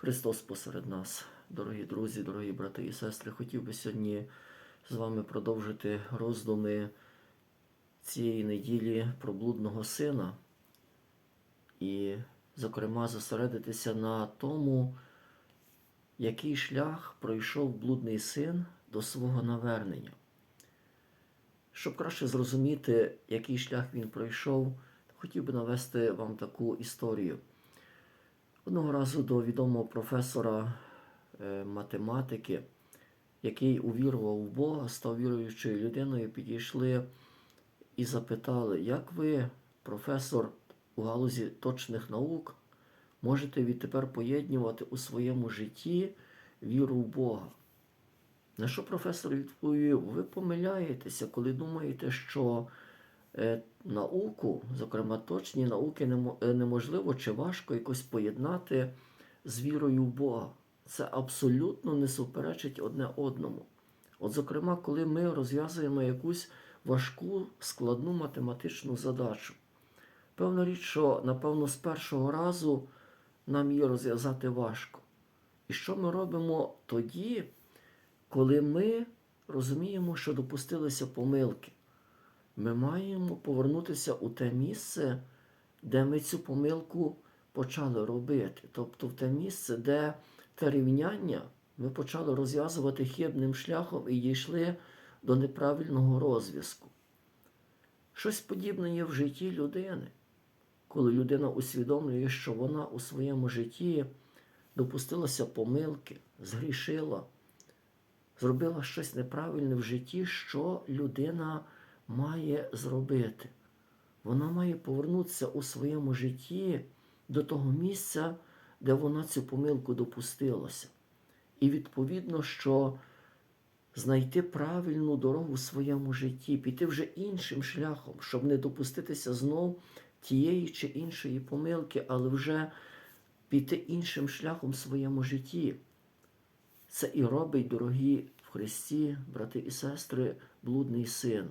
Христос посеред нас, дорогі друзі, дорогі брати і сестри. Хотів би сьогодні з вами продовжити роздуми цієї неділі про блудного сина і, зокрема, зосередитися на тому, який шлях пройшов блудний син до свого навернення. Щоб краще зрозуміти, який шлях він пройшов, хотів би навести вам таку історію. Одного разу до відомого професора е, математики, який увірував в Бога, став віруючою людиною, підійшли і запитали, як ви, професор у галузі точних наук, можете відтепер поєднувати у своєму житті віру в Бога? На що професор відповів: ви помиляєтеся, коли думаєте, що науку, зокрема точні науки, е, неможливо чи важко якось поєднати з вірою в Бога. Це абсолютно не суперечить одне одному. От, зокрема, коли ми розв'язуємо якусь важку складну математичну задачу. Певна річ, що, напевно, з першого разу нам її розв'язати важко. І що ми робимо тоді, коли ми розуміємо, що допустилися помилки? Ми маємо повернутися у те місце, де ми цю помилку почали робити. Тобто в те місце, де те рівняння ми почали розв'язувати хибним шляхом і дійшли до неправильного розв'язку. Щось подібне є в житті людини, коли людина усвідомлює, що вона у своєму житті допустилася помилки, згрішила, зробила щось неправильне в житті, що людина має зробити. Вона має повернутися у своєму житті до того місця, де вона цю помилку допустилася. І відповідно, що знайти правильну дорогу в своєму житті, піти вже іншим шляхом, щоб не допуститися знов тієї чи іншої помилки, але вже піти іншим шляхом в своєму житті. Це і робить, дорогі в Христі, брати і сестри, блудний син.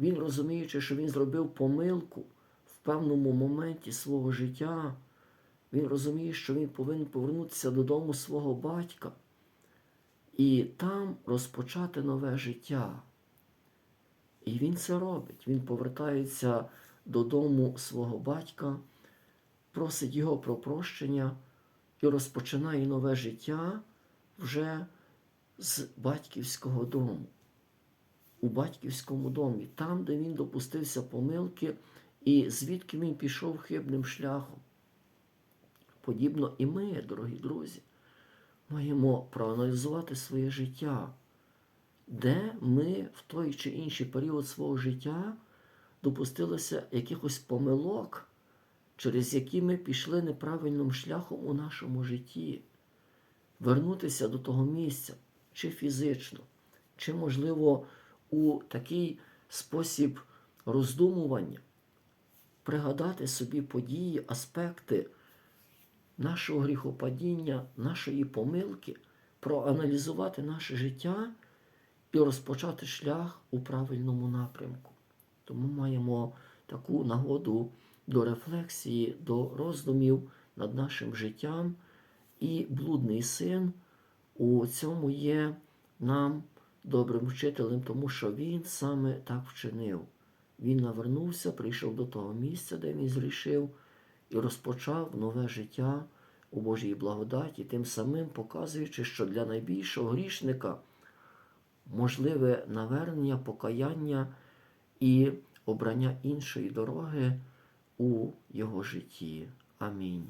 Він, розуміючи, що він зробив помилку в певному моменті свого життя, він розуміє, що він повинен повернутися додому свого батька і там розпочати нове життя. І він це робить. Він повертається додому свого батька, просить його про прощення і розпочинає нове життя вже з батьківського дому у батьківському домі, там, де він допустився помилки, і звідки він пішов хибним шляхом. Подібно і ми, дорогі друзі, маємо проаналізувати своє життя, де ми в той чи інший період свого життя допустилися якихось помилок, через які ми пішли неправильним шляхом у нашому житті, вернутися до того місця, чи фізично, чи, можливо, у такий спосіб роздумування, пригадати собі події, аспекти нашого гріхопадіння, нашої помилки, проаналізувати наше життя і розпочати шлях у правильному напрямку. Тому маємо таку нагоду до рефлексії, до роздумів над нашим життям. І блудний син у цьому є нам добрим вчителем, тому що він саме так вчинив. Він навернувся, прийшов до того місця, де він зрішив, і розпочав нове життя у Божій благодаті, тим самим показуючи, що для найбільшого грішника можливе навернення, покаяння і обрання іншої дороги у його житті. Амінь.